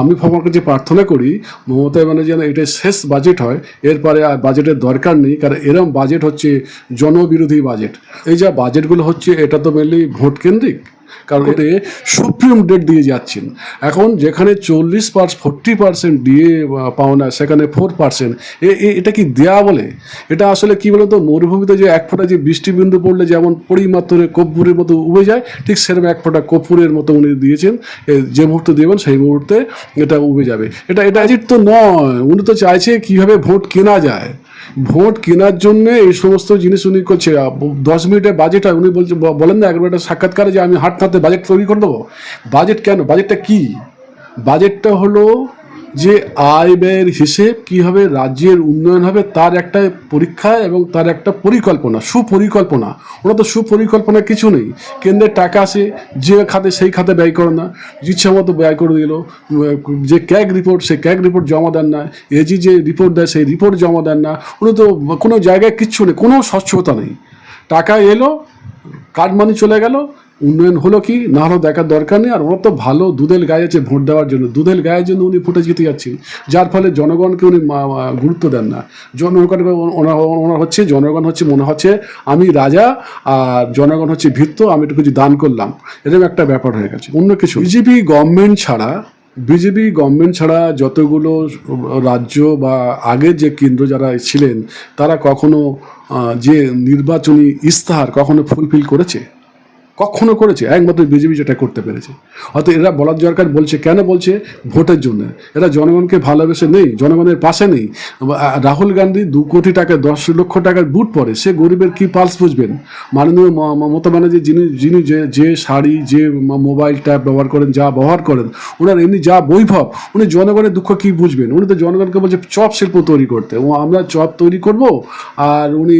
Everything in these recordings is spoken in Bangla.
আমি আমার যে প্রার্থনা করি, মমতা ব্যানার্জি যেন এটা শেষ বাজেট হয়, এরপরে আর বাজেটের দরকার নেই, কারণ এরম বাজেট হচ্ছে জনবিরোধী বাজেট এই যা বাজেটগুলো হচ্ছে, এটা তো মেনলি ভোট কেন্দ্রিক। কারণ এতে সুপ্রিম ডেট দিয়ে যাচ্ছেন। এখন যেখানে চল্লিশ পার্স ফোরটি পার্সেন্ট দিয়ে পাওনা সেখানে ফোর পার্সেন্ট। এটা কি দেয়া বলে? এটা আসলে কি বলতো? মরুভূমিতে যে এক ফোঁটা যে বৃষ্টিবিন্দু পড়লে যেমন পরিমাত্রে কর্পূরের মতো উবে যায় ঠিক সেরকম এক ফোঁটা কর্পূরের মতো উনি দিয়েছেন। যে মুহূর্তে দেবেন সেই মুহূর্তে এটা উবে যাবে। এটা এটা অ্যাজিট তো নয়। উনি তো চাইছে কীভাবে ভোট কেনা যায়। ভোট কেনার জন্য এই সমস্ত জিনিস উনি করছে। দশ মিনিটে বাজেট হয়, উনি বলছে বলেন না একবার একটা সাক্ষাৎকারে যে আমি হাঁটতে হাঁটতে বাজেট তৈরি করে দেবো। বাজেট কেন? বাজেটটা কি? বাজেটটা হলো যে আয় ব্যয়ের হিসেব কীভাবে রাজ্যের উন্নয়ন হবে তার একটা পরীক্ষা এবং তার একটা পরিকল্পনা, সুপরিকল্পনা। ওরা তো সুপরিকল্পনা কিছু নেই। কেন্দ্রের টাকা আসে যে খাতে সেই খাতে ব্যয় করে না। ইচ্ছা মতো ব্যয় করে দিল। যে ক্যাগ রিপোর্ট, সেই ক্যাগ রিপোর্ট জমা দেন না। এজি যে রিপোর্ট দেয়, সেই রিপোর্ট জমা দেন না। উনি তো কোনো জায়গায় কিচ্ছু নেই, কোনো স্বচ্ছতা নেই। টাকা এলো কার্ড মানি চলে গেল, উন্নয়ন হলো কি, না হলো দেখার দরকার নেই, আর ওরা তো ভালো দুধেল গায়ে আছে ভোট দেওয়ার জন্য। দুধেল গায়ের জন্য উনি ফুটে জিতে যাচ্ছেন। যার ফলে জনগণকে উনি গুরুত্ব দেন না। জনগণকে ওনার ওনার হচ্ছে, জনগণ হচ্ছে, মনে হচ্ছে, আমি রাজা, আর জনগণ হচ্ছে ভিত্ত আমি একটু কিছু দান করলাম। এরকম একটা ব্যাপার হয়ে গেছে। অন্য কিছু, বিজেপি গভর্নমেন্ট ছাড়া বিজেপি গভর্নমেন্ট ছাড়া যতগুলো রাজ্য বা আগের যে কেন্দ্র যারা ছিলেন, তারা কখনো যে নির্বাচনী ইস্তাহার কখনো ফুলফিল করেছে? কখনো করেছে? একমাত্র বিজেপি যেটা করতে পেরেছে। হয়তো এরা বলার দরকার বলছে। কেন বলছে? ভোটের জন্য। এরা জনগণকে ভালোবেসে নেই, জনগণের পাশে নেই। রাহুল গান্ধী দু কোটি টাকা, দশ লক্ষ টাকার বুট পরে, সে গরিবের কি পালস বুঝবেন? মাননীয় মমতা ব্যানার্জি যিনি যিনি যে যে শাড়ি, যে মোবাইল ট্যাব ব্যবহার করেন, যা ব্যবহার করেন, ওনার এমনি যা বৈভব, উনি জনগণের দুঃখ কি বুঝবেন? উনি তো জনগণকে বলছে চপ শিল্প তৈরি করতে। ও, আমরা চপ তৈরি করব, আর উনি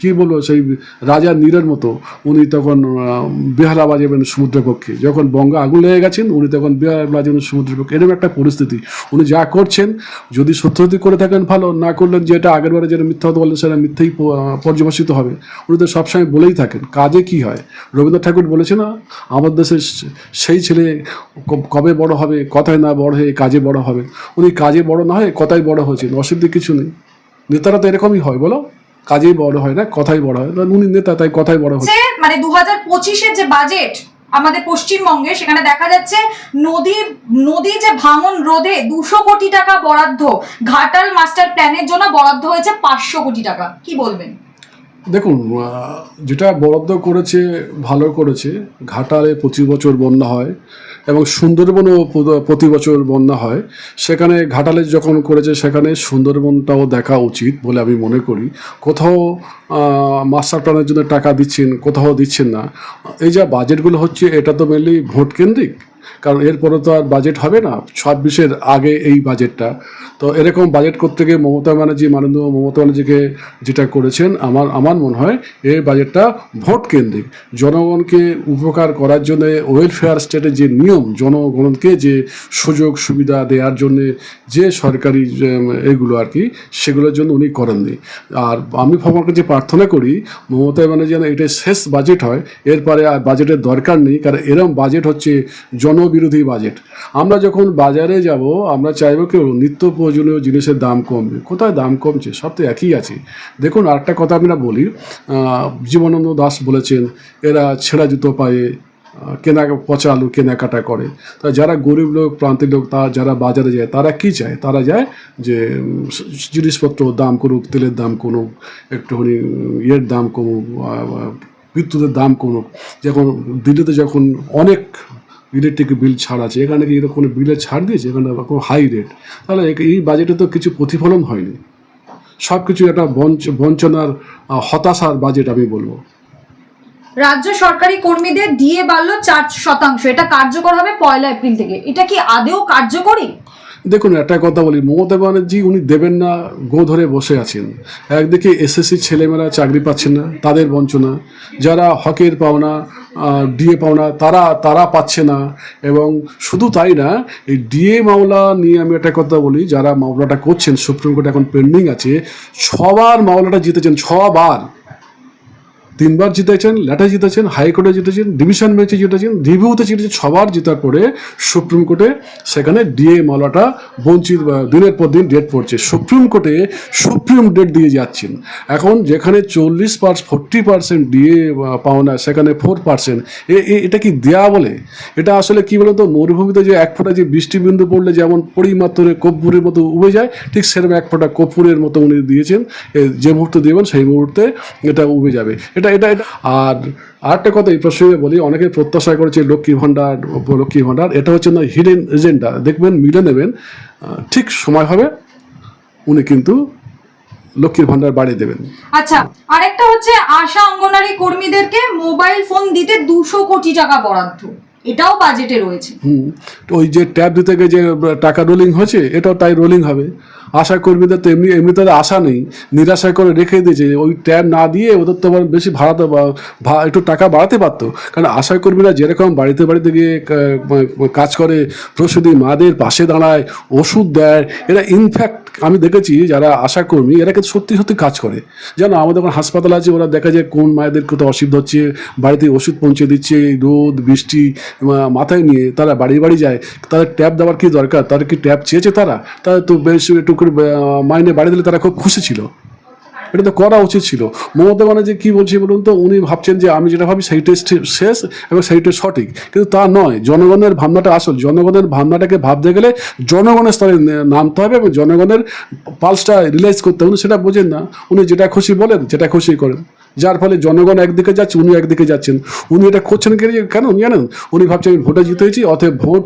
কি বলব, সেই রাজা নীরের মতো, উনি তখন বেহালা বাজাবেন সমুদ্রপক্ষে। যখন বঙ্গে আগুন লেগে গেছেন, উনি তখন বিহার বাজাবেন সমুদ্রের এরকম একটা পরিস্থিতি। উনি যা করছেন, যদি সত্য করে থাকেন ভালো, না করলেন যেটা আগের বারে যেটা মিথ্যা কথা বললেন, সেটা মিথ্যেই পর্যবেসিত হবে। উনি তো সবসময় বলেই থাকেন, কাজে কি হয়? রবীন্দ্রনাথ ঠাকুর বলেছে না, আমার দেশের সেই ছেলে কবে বড় হবে, কথায় না বড় হয়ে কাজে বড় হবে? উনি কাজে বড় না হয়ে কথায় বড় হয়েছেন, অসুবিধে কিছু নেই। নেতারা তো এরকমই হয়, বলো? কাজেই বড় হয় না কথাই বড় হয় উনি নেতা, তাই কথাই বড় হচ্ছে। মানে দু হাজার পঁচিশের যে বাজেট আমাদের পশ্চিমবঙ্গে, সেখানে দেখা যাচ্ছে নদী নদী যে ভাঙন রোধে দুশো কোটি টাকা বরাদ্দ, ঘাটাল মাস্টার প্ল্যানের জন্য বরাদ্দ হয়েছে পাঁচশো কোটি টাকা। কি বলবেন? দেখুন যেটা বরাদ্দ করেছে, ভালো করেছে। ঘাটালে প্রতি বছর বন্যা হয়। এবং সুন্দরবনও প্রতি বছর বন্যা হয়। সেখানে ঘাটালে যখন করেছে, সেখানে সুন্দরবনটাও দেখা উচিত বলে আমি মনে করি। কোথাও মাস্টার প্ল্যানের জন্য টাকা দিচ্ছেন, কোথাও দিচ্ছেন না। এই যা বাজেটগুলো হচ্ছে, এটা তো মেনলি ভোট কেন্দ্রিক। কারণ এরপরে তো আর বাজেট হবে না, ছাব্বিশের আগে এই বাজেটটা। তো এরকম বাজেট করতে গিয়ে মমতা ব্যানার্জি, মাননীয় মমতা ব্যানার্জিকে যেটা করেছেন, আমার আমার মনে হয় এই বাজেটটা ভোট কেন্দ্রিক। জনগণকে উপকার করার জন্য ওয়েলফেয়ার স্টেটের যে নিয়ম জনগণকে যে সুযোগ সুবিধা দেওয়ার জন্য যে সরকারি এগুলো আর কি, সেগুলোর জন্য উনি করেননি আর আমি আমার কাছে প্রার্থনা করি, মমতা ব্যানার্জি যেন এটা শেষ বাজেট হয়, এরপরে আর বাজেটের দরকার নেই, কারণ এরম বাজেট হচ্ছে জনবিরোধী বাজেট আমরা যখন বাজারে যাব, আমরা চাইব কেউ নিত্য প্রয়োজনীয় জিনিসের দাম কমবে কোথায় দাম কমছে? সব তো একই আছে। দেখুন, আরেকটা কথা আমরা বলি জীবনানন্দ দাস বলেছেন, এরা ছেঁড়া জুতো পায়ে কেনা পচা আলু কেনাকাটা করে। তা যারা গরিব লোক, প্রান্তিক লোক, তা যারা বাজারে যায়, তারা কি চায়? তারা যায় যে জিনিসপত্র দাম করুক, তেলের দাম কমুক একটুখানি ইয়ের দাম কমুক বিদ্যুতের দাম কমুক যখন দিল্লিতে যখন অনেক ইলেকট্রিক বিল ছাড় আছে, এখানে কি এরকম কোনো বিলের ছাড় দিয়েছে? এখানে কোনো হাই রেট তাহলে এই বাজেটে তো কিছু প্রতিফলন হয়নি। সব কিছু একটা বঞ্চ, বঞ্চনার হতাশার বাজেট আমি বলব। রাজ্য সরকারি কর্মীদের দিয়ে বাড়লো চার শতাংশ। এটা কার্যকর হবে পয়লা এপ্রিল থেকে। এটা কি আদেও কার্যকরী? দেখুন, একটা কথা বলি। মমতা ব্যানার্জি, উনি দেবেন না, গো ধরে বসে আছেন। একদিকে এসএসসি ছেলেমেয়েরা চাকরি পাচ্ছেন না, তাদের বঞ্চনা। যারা হকের পাওনা ডিএ পাওনা, তারা তারা পাচ্ছে না। এবং শুধু তাই না, এই ডিএ মামলা নিয়ে আমি একটা কথা বলি, যারা মামলাটা করছেন, সুপ্রিম কোর্টে এখন পেন্ডিং আছে, ছবার মামলাটা জিতেছেন, ছবার। তিনবার জিতেছেন ল্যাটার জিতেছেন, হাইকোর্টে জিতেছেন, ডিভিশন বেঞ্চে জিতেছেন, রিভিউতে জিতেছেন, সবার জেতার পরে সুপ্রিম কোর্টে সেখানে ডিএ মামলাটা বঞ্চিত দিনের পর দিন ডেট পড়ছে। সুপ্রিম কোর্টে সুপ্রিম ডেট দিয়ে যাচ্ছেন। এখন যেখানে চল্লিশ পার্স ফোরটি পার্সেন্ট ডিএ পাওনা, সেখানে ফোর পার্সেন্ট। এটা কি দেয়া বলে? এটা আসলে কি বলতো? মরুভূমিতে যে এক ফোঁটা যে বৃষ্টিবিন্দু পড়লে যেমন পরিমাত্রে কর্পূরের মতো উবে যায়, ঠিক সেরকম এক ফোঁটা কর্পূরের মতো উনি দিয়েছেন। যে মুহূর্তে দেবেন, সেই মুহূর্তে এটা উবে যাবে। এটা এটা এটা আর আরেকটা কথা এই প্রসঙ্গে বলি, অনেকে প্রত্যাশা করেছে লক্ষ্মী ভাণ্ডার লক্ষ্মী ভাণ্ডার। এটা হচ্ছে না হিডেন এজেন্ডা দেখবেন, মিলে নেবেন ঠিক সময় হবে, উনি কিন্তু লক্ষ্মীর ভান্ডার বাড়িয়ে দেবেন। আচ্ছা আরেকটা হচ্ছে আশা অঙ্গনারী কর্মীদেরকে মোবাইল ফোন দিতে দুশো কোটি টাকা বরাদ্দ। এটাও বাজেটে রয়েছে। ওই যে ট্যাব দিতে গিয়ে যে টাকা রোলিং হয়েছে, এটাও তাই রোলিং হবে। আশা কর্মীদের তো এমনি এমনি তাদের আশা নেই। নিরাশা করে রেখে দিয়েছে ওই ট্যাব না দিয়ে ওদের তো আবার বেশি ভাড়াতে একটু টাকা বাড়াতে পারতো। কারণ আশা কর্মীরা যেরকম বাড়িতে বাড়িতে গিয়ে কাজ করে, প্রসূতি মাদের পাশে দাঁড়ায়, ওষুধ দেয়, এরা ইনফ্যাক্ট আমি দেখেছি যারা আশা কর্মী, এরা কিন্তু সত্যি সত্যি কাজ করে। যেন আমাদের এখন হাসপাতাল আছে, ওরা দেখা যায় কোন মায়েদের কত অসুবিধা হচ্ছে, বাড়িতে ওষুধ পৌঁছে দিচ্ছে রোদ, বৃষ্টি মাথায় নিয়ে তারা বাড়ি বাড়ি যায়, তাদের ট্যাব দেওয়ার কি দরকার? তাদের কি ট্যাব চেয়েছে তারা? তারা তো বেশ একটু করে মাইনে বাড়ি দিলে তারা খুব খুশি ছিল। এটা তো করা উচিত ছিল। মমতা ব্যানার্জি কি বলছে বলুন তো? উনি ভাবছেন যে আমি যেটা ভাবি সেইটাই শেষ এবং সেইটাই সঠিক। কিন্তু তা নয়, জনগণের ভাবনাটা আসল। জনগণের ভাবনাটাকে ভাবতে গেলে জনগণের স্তরে নামতে হবে এবং জনগণের পালসটা রিলাইজ করতে হবে। উনি সেটা বোঝেন না। উনি যেটা খুশি বলেন, যেটা খুশি করেন। যার ফলে জনগণ একদিকে যাচ্ছে উনি একদিকে যাচ্ছেন। উনি এটা করছেন কেন? জানেন? উনি ভাবছেন আমি ভোটে জিতেছি অতএব ভোট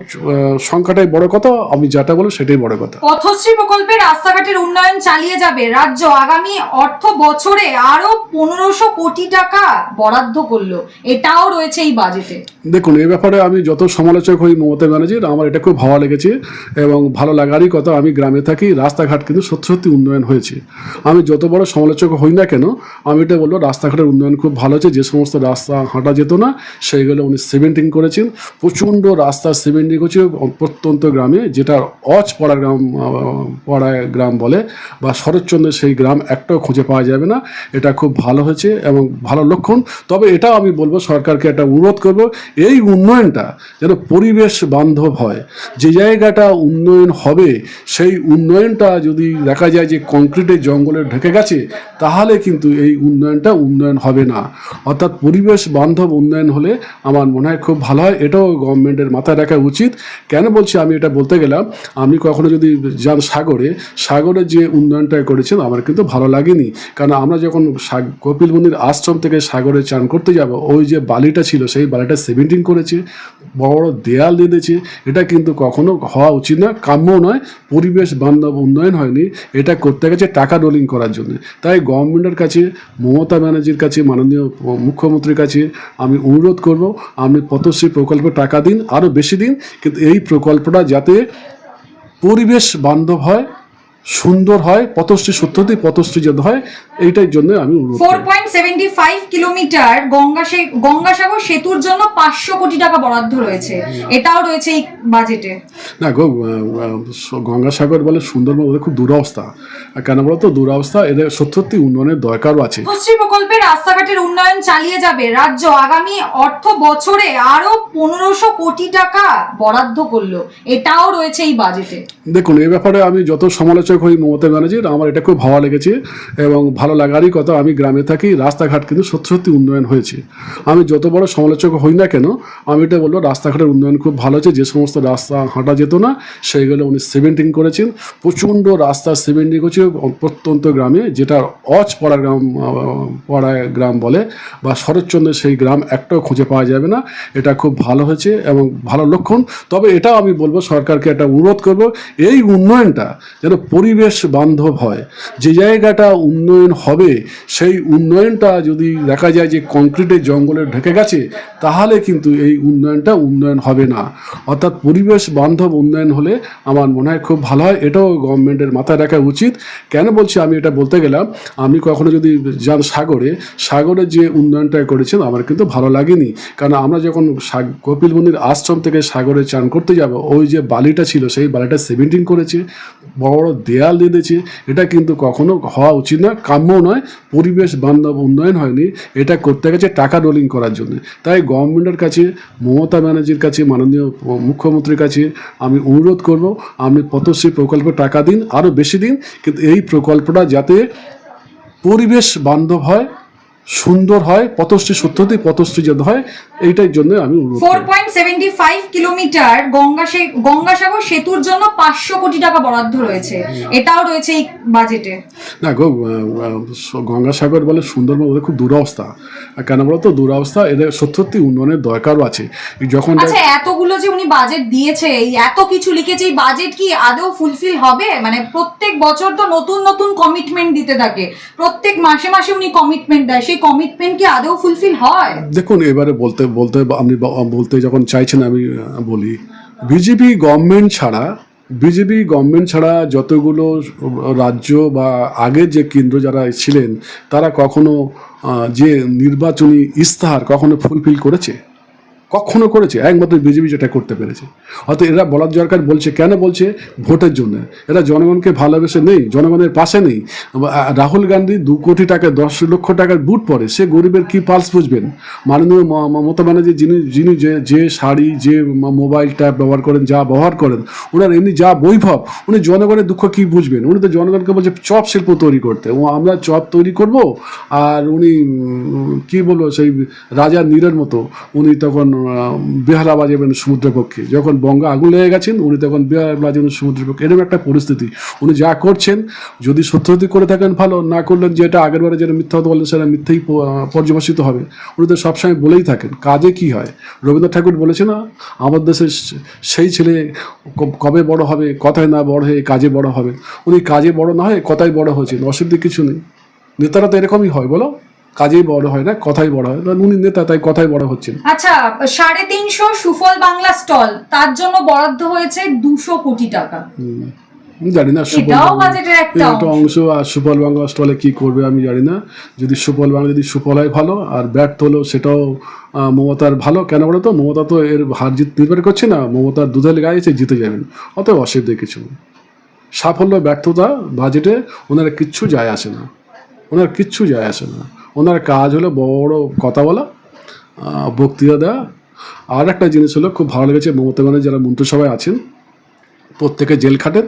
সংখ্যাটাই বড় কথা আমি যেটা বলব সেটাই বড় কথা। পথশ্রী প্রকল্পে রাস্তাঘাটের উন্নয়ন চালিয়ে যাবে রাজ্য। আগামী অর্থ বছরে আরও পনেরোশো কোটি টাকা বরাদ্দ করল। এটাও রয়েছে এই বাজেটে। দেখুন এই ব্যাপারে আমি যত সমালোচক হই মমতা ব্যানার্জির আমার এটা খুব ভালো লেগেছে এবং ভালো লাগারই কথা আমি গ্রামে থাকি রাস্তাঘাট কিন্তু সত্যি সত্যি উন্নয়ন হয়েছে। আমি যত বড় সমালোচক হই না কেন আমি এটা বলব রাস্তাঘাটের উন্নয়ন খুব ভালো হয়েছে যে সমস্ত রাস্তা হাঁটা যেত না, সেইগুলো উনি সিমেন্টিং করেছেন। প্রচণ্ড রাস্তা সিমেন্টিং করছে প্রত্যন্ত গ্রামে, যেটা অচ পড়া গ্রাম পড়া গ্রাম বলে, বা শরৎচন্দ্রের সেই গ্রাম একটাও খুঁজে পাওয়া যাবে না। এটা খুব ভালো হয়েছে এবং ভালো লক্ষণ। তবে এটাও আমি বলব, সরকারকে একটা অনুরোধ করব, এই উন্নয়নটা যেন পরিবেশ বান্ধব হয়। যে জায়গাটা উন্নয়ন হবে, সেই উন্নয়নটা যদি দেখা যায় যে কংক্রিটের জঙ্গলে ঢেকে গেছে, তাহলে কিন্তু এই উন্নয়নটা উন্নয়ন হবে না। অর্থাৎ পরিবেশ বান্ধব উন্নয়ন হলে আমার মনে হয় খুব ভালো হয়। এটাও গভর্নমেন্টের মাথায় রাখা উচিত। কেন বলছি আমি এটা বলতে গেলাম? আমি কখনো যদি যান সাগরে সাগরে যে উন্নয়নটা করেছেন, আমার কিন্তু ভালো লাগেনি। কারণ আমরা যখন কপিল মুনির আশ্রম থেকে সাগরে চান করতে যাব, ওই যে বালিটা ছিল, সেই বালিটা সেভেন্টিং করেছে। বড় বড় দেয়াল দিয়ে দিয়েছে এটা কিন্তু কখনো হওয়া উচিত না কাম্য নয়। পরিবেশ বান্ধব উন্নয়ন হয়নি। এটা করতে গেছে টাকা রোলিং করার জন্য। তাই গভর্নমেন্টের কাছে মমতা ব্যানার্জির কাছে, মাননীয় মুখ্যমন্ত্রীর কাছে আমি অনুরোধ করব, আমি পথশ্রী প্রকল্পে টাকা দিন আরও বেশি দিন, কিন্তু এই প্রকল্পটা যাতে পরিবেশ বান্ধব হয় সুন্দর হয় পথশ্রী সত্যতেই পথশ্রী যাতে হয় এইটার জন্য আমি four point seventy five kilometre Gangasagar সেতুর জন্য পাঁচশো কোটি টাকা বরাদ্দ রয়েছে। এটাও রয়েছে এই বাজেটে। না গো গঙ্গাসাগর বলে সুন্দরবন ওদের খুব দুরবস্থা। আর কেন বলতো? দুরবস্থা এদের সত্যি উন্নয়নের দরকারও আছে। পশ্চিম প্রকল্পে রাস্তাঘাটের উন্নয়ন চালিয়ে যাবে। রাজ্য আগামী অর্থ বছরে আরও পনেরোশো কোটি টাকা বরাদ্দ করল। এটাও রয়েছে এই বাজেটে। দেখুন এই ব্যাপারে আমি যত সমালোচক হই মমতা ব্যানার্জির আমার এটা খুব ভালো লেগেছে এবং ভালো লাগারই কথা আমি গ্রামে থাকি, রাস্তাঘাট কিন্তু সত্যি সত্যি উন্নয়ন হয়েছে। আমি যত বড় সমালোচক হই না কেন, আমি এটা বলব, রাস্তাঘাটের উন্নয়ন খুব ভালো হয়েছে, যে সমস্ত রাস্তা হাঁটা যেত না, সেইগুলো উনি সিমেন্টিং করেছেন। প্রচণ্ড রাস্তা সিমেন্টিং করছে প্রত্যন্ত গ্রামে, যেটা অচ পড়া গ্রাম পড়া গ্রাম বলে, বা শরৎচন্দ্রের সেই গ্রাম একটাও খুঁজে পাওয়া যাবে না। এটা খুব ভালো হয়েছে এবং ভালো লক্ষণ। তবে এটাও আমি বলব, সরকারকে একটা অনুরোধ করব, এই উন্নয়নটা যেন পরিবেশ বান্ধব হয়। যে জায়গাটা উন্নয়ন হবে, সেই উন্নয়নটা যদি দেখা যায় যে কংক্রিটের জঙ্গলে ঢেকে গেছে, তাহলে কিন্তু এই উন্নয়নটা উন্নয়ন হবে না। অর্থাৎ পরিবেশ বান্ধব উন্নয়ন হলে আমার মনে হয় খুব ভালো হয়। এটাও গভর্নমেন্টের মাথায় রাখা উচিত। কেন বলছি আমি এটা বলতে গেলাম, আমি কখনো যদি যান সাগরে সাগরে যে উন্নয়নটা করেছেন, আমার কিন্তু ভালো লাগেনি। কারণ আমরা যখন কপিল মন্দির আশ্রম থেকে সাগরে চান করতে যাব, ওই যে বালিটা ছিল, সেই বালিটা সেভেন্টিন করেছে। বড় বড় দেয়াল দিয়ে দিয়েছে, এটা কিন্তু কখনো হওয়া উচিত না কাম্য নয়, পরিবেশ বান্ধব উন্নয়ন হয়নি, এটা করতে গেছে টাকা রোলিং করার জন্য। তাই গভর্নমেন্টের কাছে, মমতা ব্যানার্জির কাছে, মাননীয় মুখ্যমন্ত্রীর কাছে আমি অনুরোধ করব আপনি পথশ্রী প্রকল্পে টাকা দিন আরও বেশি দিন, কিন্তু এই প্রকল্পটা যাতে পরিবেশ বান্ধব হয় সুন্দর হয় পথশ্রী সত্যতেই পথশ্রী যাতে হয় এইটার জন্য আমি four point seventy five kilometre Ganga Gangasagar সেতুর জন্য পাঁচশো কোটি টাকা বরাদ্দ রয়েছে। এটাও রয়েছে এই বাজেটে। না গো গঙ্গাসাগর বলে সুন্দরবন ওদের খুব দুরবস্থা। আর কেন বলতো? দুরবস্থা এদের সত্যি উন্নয়নের দরকারও আছে। যখন আচ্ছা এতগুলো যে উনি বাজেট দিয়েছে এই এত কিছু লিখেছে এই বাজেট কি আদৌ ফুলফিল হবে? মানে প্রত্যেক বছর তো নতুন নতুন কমিটমেন্ট দিতে থাকে। প্রত্যেক মাসে মাসে উনি কমিটমেন্ট দেয়। সেই কমিটমেন্ট কি আদৌ ফুলফিল হয়? দেখুন, এবারে বলতে বলতে আপনি বলতে যখন চাইছেন আমি বলি। বিজেপি গভর্নমেন্ট ছাড়া বিজেপি গভর্নমেন্ট ছাড়া যতগুলো রাজ্য বা আগের যে কেন্দ্র যারা ছিলেন, তারা কখনো যে নির্বাচনী ইস্তাহার কখনো ফুলফিল করেছে? কখনো করেছে? একমাত্র বিজেপি যেটা করতে পেরেছে। অর্থাৎ এরা বলার দরকার বলছে, কেন বলছে? ভোটের জন্য। এরা জনগণকে ভালোবেসে নেই, জনগণের পাশে নেই। রাহুল গান্ধী দু কোটি টাকা, দশ লক্ষ টাকার বুট পরে, সে গরিবের কি পালস বুঝবেন? মাননীয় মমতা ব্যানার্জি যিনি যিনি যে যে শাড়ি, যে মোবাইল ট্যাব ব্যবহার করেন, যা ব্যবহার করেন, ওনার এমনি যা বৈভব, উনি জনগণের দুঃখ কি বুঝবেন? উনি তো জনগণকে বলছে, চপ শিল্প তৈরি করতে। ও, আমরা চপ তৈরি করব, আর উনি কি বলব, সেই রাজা নীরের মতো, উনি তখন বেহালা বাজাবেন সমুদ্রপক্ষে। যখন বঙ্গা আগুন লেগে গেছেন, উনি তখন বেহালা বাজাবেন সমুদ্রপক্ষে এরকম একটা পরিস্থিতি। উনি যা করছেন, যদি সত্য করে থাকেন, ভালো। না করলেন যেটা আগের বারে যেটা মিথ্যা কথা বললেন, সেটা মিথ্যেই পর্যবেসিত হবে। উনি তো সবসময় বলেই থাকেন, কাজে কি হয়? রবীন্দ্রনাথ ঠাকুর বলেছে না, আমার দেশের সেই ছেলে কবে বড় হবে? কথায় না বড় হয়ে কাজে বড় হবে? উনি কাজে বড় না হয় কথায় বড় হয়েছেন অসুবিধে কিছু নেই। নেতারা তো এরকমই হয়, বলো? কাজেই বড় হয় না কথাই বড় হয় না, উনি নেতা তাই কথাই বড় হচ্ছে আচ্ছা সাড়ে তিনশো সুফল বাংলা স্টল তার জন্য বরাদ্দ হয়েছে দুশো কোটি টাকা। জানি না একটা অংশ। আর সুফল বাংলা স্টলে কি করবে আমি জানি না। যদি সুফল বাংলা যদি সুফল হয় ভালো আর ব্যর্থ হলো সেটাও মমতার ভালো। কেন বলো তো? মমতা তো এর হার জিত নির্ভর করছে না। মমতার দুধের গায়ে এসে জিতে যাবেন। অত অসুবিধে কিছু সাফল্য ব্যর্থতা বাজেটে ওনার কিচ্ছু যায় আসে না। ওনার কিচ্ছু যায় আসে না। ওনার কাজ হলো বড় কথা বলা বক্তৃতা দেওয়া। আর একটা জিনিস হলো, খুব ভালো লেগেছে মমতা ব্যানার্জি যারা মন্ত্রিসভায় আছেন, প্রত্যেকে জেল খাটেন,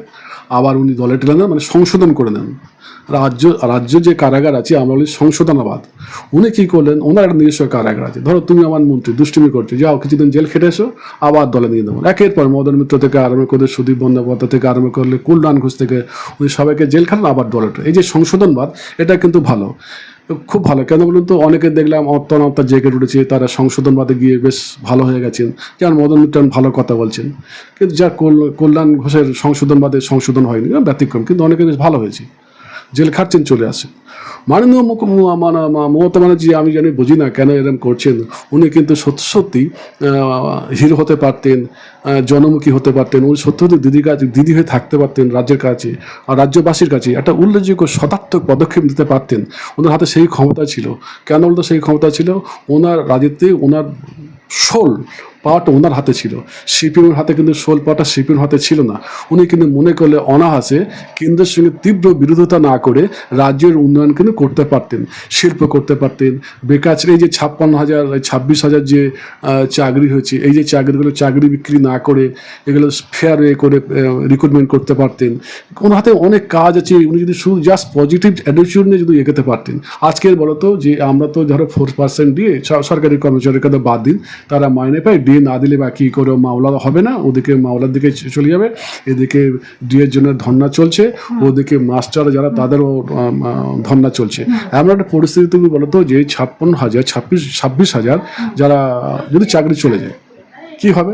আবার উনি দলে টেলে নেন মানে সংশোধন করে নেন। রাজ্য রাজ্য যে কারাগার আছে, আমরা বলি সংশোধনাবাদ। উনি কী করলেন? ওনার একটা নিজস্ব কারাগার আছে। ধরো তুমি আমার মন্ত্রী, দুষ্টুমি করছ, যাও কিছুদিন জেল খেটে এসো, আবার দলে নিয়ে দেবো একের পর মদন মিত্র থেকে আরম্ভ করে সুদীপ বন্দ্যোপাধ্যায় থেকে আরম্ভ করলে কুলরান ঘোষ থেকে, উনি সবাইকে জেল খাটান, আবার দলে। এই যে সংশোধনবাদ, এটা কিন্তু ভালো। খুব ভালো। কেন বলুন তো, অনেকে দেখলাম অত্যানত্তা জেগে উঠেছে, তারা সংশোধনবাদে গিয়ে বেশ ভালো হয়ে গেছেন। যেমন মদন মিত্র ভালো কথা বলছেন। কিন্তু যা কল- কল্যাণ ঘোষের সংশোধনবাদে সংশোধন হয়নি ব্যতিক্রম। কিন্তু অনেকে বেশ ভালো হয়েছে। জেল খাটছেন, চলে আসেন। মাননীয় মানে মমতা ব্যানার্জি, আমি জানি বুঝি না কেন এরকম করছেন। উনি কিন্তু সত্যি সত্যি হিরো হতে পারতেন জনমুখী হতে পারতেন। উনি সত্যি সত্যি দিদির কাছে দিদি হয়ে থাকতে পারতেন রাজ্যের কাছে আর রাজ্যবাসীর কাছে। একটা উল্লেখযোগ্য শতার্থক পদক্ষেপ নিতে পারতেন। ওনার হাতে সেই ক্ষমতা ছিল। কেন বলতো সেই ক্ষমতা ছিল? ওনার রাজত্বে ওনার শোল পাওয়াটা ওনার হাতে ছিল। সিপিএমের হাতে কিন্তু শোল পাওয়াটা সিপিএম হাতে ছিল না। উনি কিন্তু মনে করলে অনাহাসে কেন্দ্রের সঙ্গে তীব্র বিরোধিতা না করে রাজ্যের উন্নয়ন কিন্তু করতে পারতেন। শিল্প করতে পারতেন। বেকার এই যে ছাপ্পান্ন হাজার, ছাব্বিশ হাজার যে চাকরি হয়েছে, এই যে চাকরিগুলো, চাকরি বিক্রি না করে এগুলো ফেয়ার ওয়ে করে রিক্রুটমেন্ট করতে পারতেন। ওনার হাতে অনেক কাজ আছে উনি যদি শুধু জাস্ট পজিটিভ অ্যাটিটিউড নিয়ে যদি এগোতে পারতেন। আজকের বলো তো যে আমরা তো ধরো ফোর পার্সেন্ট দিয়ে সরকারি কর্মচারীর কথা বাদ দিন তারা মাইনে পায় ডিএ না দিলে বা কী করে মামলা হবে না ওদিকে মামলার দিকে চলে যাবে এদিকে ডিএর জন্য ধর্না চলছে ওদিকে মাস্টার যারা তাদেরও ধর্না চলছে। এমন একটা পরিস্থিতি তুমি বলো তো যে ছাপ্পান্ন হাজার ছাব্বিশ ছাব্বিশ হাজার যারা যদি চাকরি চলে যায় কি হবে?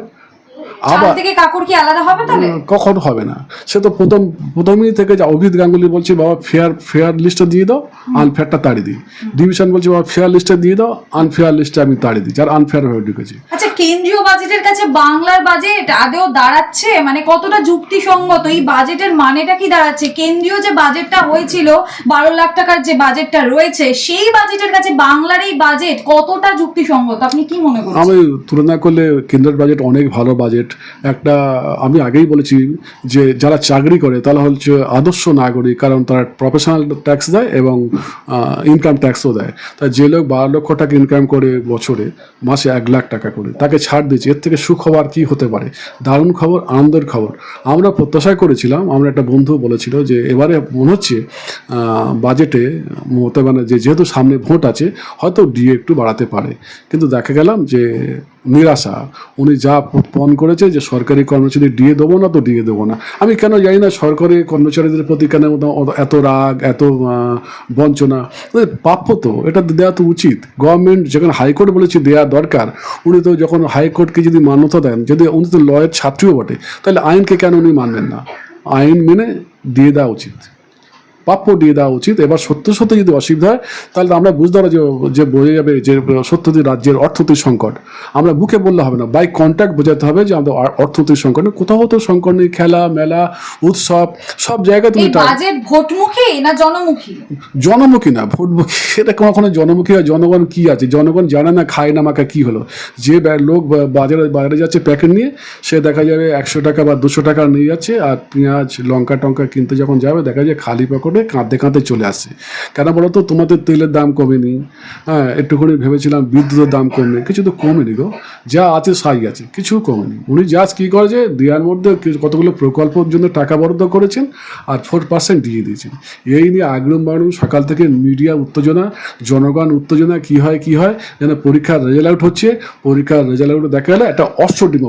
আবার থেকে কাকুর কি আলাদা হবে তাহলে? কখন হবে না? সে তো প্রথম প্রথমেই থেকে যা অভিজিৎ গাঙ্গুলি বলছি বাবা ফেয়ার ফেয়ার লিস্টটা দিয়ে দাও আনফেয়ারটা তাড়িয়ে দিই। ডিভিশন বলছে বাবা ফেয়ার লিস্টে দিয়ে দাও আনফেয়ার লিস্টে আমি তাড়িয়ে দিই যার আনফেয়ার হয়ে ঢুকেছে। আচ্ছা কেন্দ্রীয় বাজেটের কাছে বাংলার বাজেট আদেও দাঁড়াচ্ছে? মানে কতটা যুক্তিসঙ্গত? এই বাজেটের মানেটা কি দাঁড়াচ্ছে? কেন্দ্রীয় যে বাজেটটা হয়েছিল, বারো লাখ টাকার যে বাজেটটা রয়েছে, সেই বাজেটের কাছে বাংলার এই বাজেট কতটা যুক্তিসঙ্গত? আপনি কি মনে করছেন? আমি তুলনা করলে কেন্দ্রের বাজেট অনেক ভালো বাজেট একটা, আমি আগেই বলেছি যে যারা চাকরি করে, তারা হচ্ছে আদর্শ নাগরিক, কারণ তারা প্রফেশনাল ট্যাক্স দেয় এবং ইনকাম ট্যাক্সও দেয়। তাই যে লোক বারো লক্ষ টাকা ইনকাম করে বছরে, মাসে এক লাখ টাকা করে, তাকে ছাড় দিয়েছি। এর থেকে সুখবর কি হতে পারে? দারুণ খবর, আনন্দের খবর। আমরা প্রত্যাশা করেছিলাম, আমরা একটা বন্ধু বলেছিল যে এবারে মনে হচ্ছে বাজেটে মমতা ব্যানার্জি যেহেতু সামনে ভোট আছে, হয়তো ডিএ একটু বাড়াতে পারে। কিন্তু দেখা গেলাম যে নিরাশা। উনি যা পণ করেছে যে সরকারি কর্মচারী ডিএ দেবো না তো ডিএ দেবো না। আমি কেন জানি না সরকারি কর্মচারীদের প্রতি কেন এত রাগ, এত বঞ্চনা। প্রাপ্য তো, এটা দেওয়া তো উচিত। গভর্নমেন্ট যখন হাইকোর্ট বলেছে দেওয়া দরকার, উনি তো যখন হাইকোর্টকে যদি মান্যতা দেন, যদি উনি তো লয়ের ছাত্রীও বটে, তাহলে আইনকে কেন উনি মানবেন না? আইন মেনে দিয়ে দেওয়া উচিত। প্রাপ্য দিয়ে দেওয়া উচিত। এবার সত্য সত্য যদি অসুবিধা হয় তাহলে আমরা বুঝতে পারব যে বোঝা যাবে যে সত্যি রাজ্যের অর্থনৈতিক সংকট। আমরা মুখে বললে হবে না। বাই কন্ট্যাক্ট বোঝাতে হবে যে আমাদের অর- অর্থনৈতিক সংকট নেই। কোথাও তো সংকট নেই। খেলা মেলা উৎসব সব জায়গায় তুমি বাজেট ভোটমুখী না জনমুখী? জনমুখী না ভোটমুখী। এটা কোনো জনমুখী হয় জনগণ কি আছে? জনগণ জানে না খায় না মাকা কি হলো। যে লোক বাজারে বাজারে যাচ্ছে প্যাকেট নিয়ে সে দেখা যাবে একশো টাকা বা দুশো টাকা নিয়ে যাচ্ছে আর পেঁয়াজ লঙ্কা টঙ্কা কিনতে যখন যাবে দেখা যায় খালি পকেটে কাঁদতে কাঁদতে চলে আসছে কেন বলো তো তোমাদের তেলের দাম কমেনি। হ্যাঁ একটুখানি ভেবেছিলাম বিদ্যুতের দাম কমে। কিছু তো কমেনি গো। যা আছে সাই আছে, কিছু কমেনি। উনি জাস্ট কী করেছে দেওয়ার মধ্যে কতগুলো প্রকল্পের জন্য টাকা বরাদ্দ করেছেন আর ফোর পার্সেন্ট দিয়ে দিয়েছেন। এই নিয়ে আগ্রহ বাড়ু সকাল থেকে মিডিয়া উত্তেজনা, জনগণ উত্তেজনা, কি হয় কি হয়, যেন পরীক্ষার রেজাল্ট আউট হচ্ছে। পরীক্ষার রেজাল্ট আউট দেখা গেলে একটা অশ্বডিম